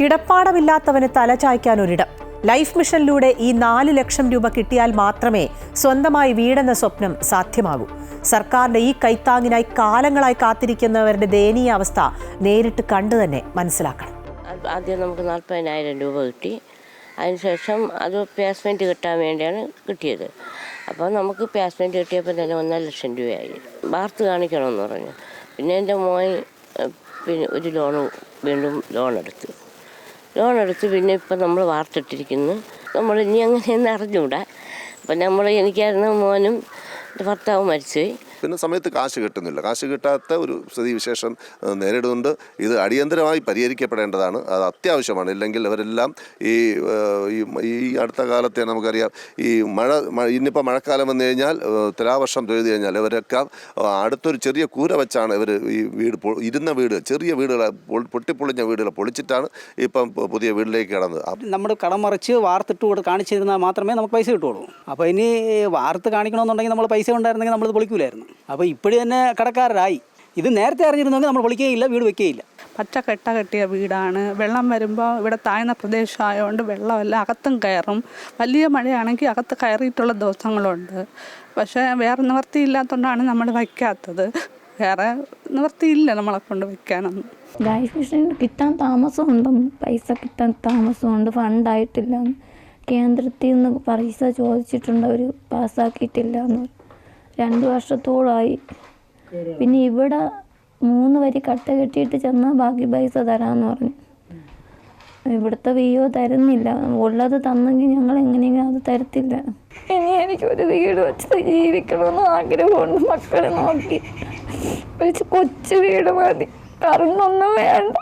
കിടപ്പാടമില്ലാത്തവന് തലചായ്ക്കാൻ ഒരിടം ലൈഫ് മിഷനിലൂടെ ഈ നാല് ലക്ഷം രൂപ കിട്ടിയാൽ മാത്രമേ സ്വന്തമായി വീടെന്ന സ്വപ്നം സാധ്യമാകൂ. സർക്കാരിന്റെ ഈ കൈത്താങ്ങിനായി കാലങ്ങളായി കാത്തിരിക്കുന്നവരുടെ ദയനീയ അവസ്ഥ നേരിട്ട് കണ്ടു തന്നെ മനസ്സിലാക്കണം. ആദ്യം നമുക്ക് നാൽപ്പതിനായിരം രൂപ കിട്ടി. അതിനുശേഷം അത് പ്ലേസ്മെന്റ് കിട്ടാൻ വേണ്ടിയാണ് കിട്ടിയത്. അപ്പോൾ നമുക്ക് പ്ലേസ്മെന്റ് കിട്ടിയപ്പോൾ തന്നെ ഒന്നര ലക്ഷം രൂപയായി. വാർത്ത് കാണിക്കണമെന്ന് പറഞ്ഞു. പിന്നെ എന്റെ മോൻ പിന്നെ ഒരു ലോൺ വീണ്ടും ലോൺ എടുത്തു. ലോൺ എടുത്ത് പിന്നെ ഇപ്പം നമ്മൾ വാർത്തിട്ടിരിക്കുന്നു. നമ്മൾ ഇനി അങ്ങനെയെന്ന് അറിഞ്ഞുകൂടാ അപ്പം നമ്മൾ എനിക്കായിരുന്ന മോനും ഭർത്താവും മരിച്ചുപോയി. പിന്നെ സമയത്ത് കാശ് കിട്ടുന്നില്ല. കാശ് കിട്ടാത്ത ഒരു സ്ഥിതി വിശേഷം ഏഹ്, നേരിടുന്നുണ്ട്. ഇത് അടിയന്തരമായി പരിഹരിക്കപ്പെടേണ്ടതാണ്. അത് അത്യാവശ്യമാണ്. ഇല്ലെങ്കിൽ അവരെല്ലാം ഈ ഈ അടുത്ത കാലത്തെ നമുക്കറിയാം ഈ മഴ ഇന്നിപ്പോൾ മഴക്കാലം വന്നു കഴിഞ്ഞാൽ തുലാവർഷം തൊഴുതി കഴിഞ്ഞാൽ ഇവരൊക്കെ അടുത്തൊരു ചെറിയ കൂര വെച്ചാണ് ഇവർ ഈ വീട് ഇരുന്ന വീട് ചെറിയ വീടുകൾ പൊട്ടിപ്പൊളിഞ്ഞ വീടുകൾ പൊളിച്ചിട്ടാണ് ഇപ്പം പുതിയ വീട്ടിലേക്ക് കടന്നത്. നമ്മൾ കടം മറിച്ച് വാർത്തിട്ട് കൂടെ കാണിച്ചിരുന്നാൽ മാത്രമേ നമുക്ക് പൈസ കിട്ടുള്ളൂ അപ്പോൾ ഇനി വാർത്ത് കാണിക്കണമെന്നുണ്ടെങ്കിൽ നമ്മൾ പൈസ ഉണ്ടായിരുന്നെങ്കിൽ നമ്മൾ പൊളിക്കൂലായിരുന്നു. അപ്പോൾ ഇപ്പോഴും തന്നെ കടക്കാരായി ഇത് നേരത്തെ അറിഞ്ഞിരുന്നെങ്കിൽ നമ്മൾ വിളിക്കുകയില്ല വീട് വെക്കുകയില്ല. പച്ച കെട്ട കെട്ടിയ വീടാണ്. വെള്ളം വരുമ്പോൾ ഇവിടെ താഴ്ന്ന പ്രദേശമായതുകൊണ്ട് വെള്ളമെല്ലാം അകത്തും കയറും. വലിയ മഴയാണെങ്കിൽ അകത്ത് കയറിയിട്ടുള്ള ദിവസങ്ങളുണ്ട്. പക്ഷേ വേറെ നിവർത്തിയില്ലാത്തതുകൊണ്ടാണ് നമ്മൾ വയ്ക്കാത്തത്. വേറെ നിവർത്തിയില്ല നമ്മളെ കൊണ്ട് വയ്ക്കാനൊന്നും. ലൈഫ് മിഷൻ കിട്ടാൻ താമസമുണ്ടെന്ന് പൈസ കിട്ടാൻ താമസമുണ്ട് ഫണ്ടായിട്ടില്ല കേന്ദ്രത്തിൽ നിന്ന് പൈസ ചോദിച്ചിട്ടുണ്ട് അവർ പാസ്സാക്കിയിട്ടില്ല എന്ന് രണ്ട് വർഷത്തോളമായി പിന്നെ ഇവിടെ മൂന്ന് വരി കട്ട കെട്ടിയിട്ട് ചെന്ന് ബാക്കി പൈസ തരാമെന്ന് പറഞ്ഞു. ഇവിടുത്തെ വിയോ തരുന്നില്ല. ഉള്ളത് തന്നെങ്കിൽ ഞങ്ങൾ എങ്ങനെയെങ്കിലും അത് തരത്തില്ല. ഇനി എനിക്കൊരു വീട് വെച്ച് ജീവിക്കണമെന്ന് ആഗ്രഹമുണ്ട്. മക്കളെ നോക്കി. കൊച്ചു വീട് മതി. കറണ്ടൊന്നും വേണ്ട.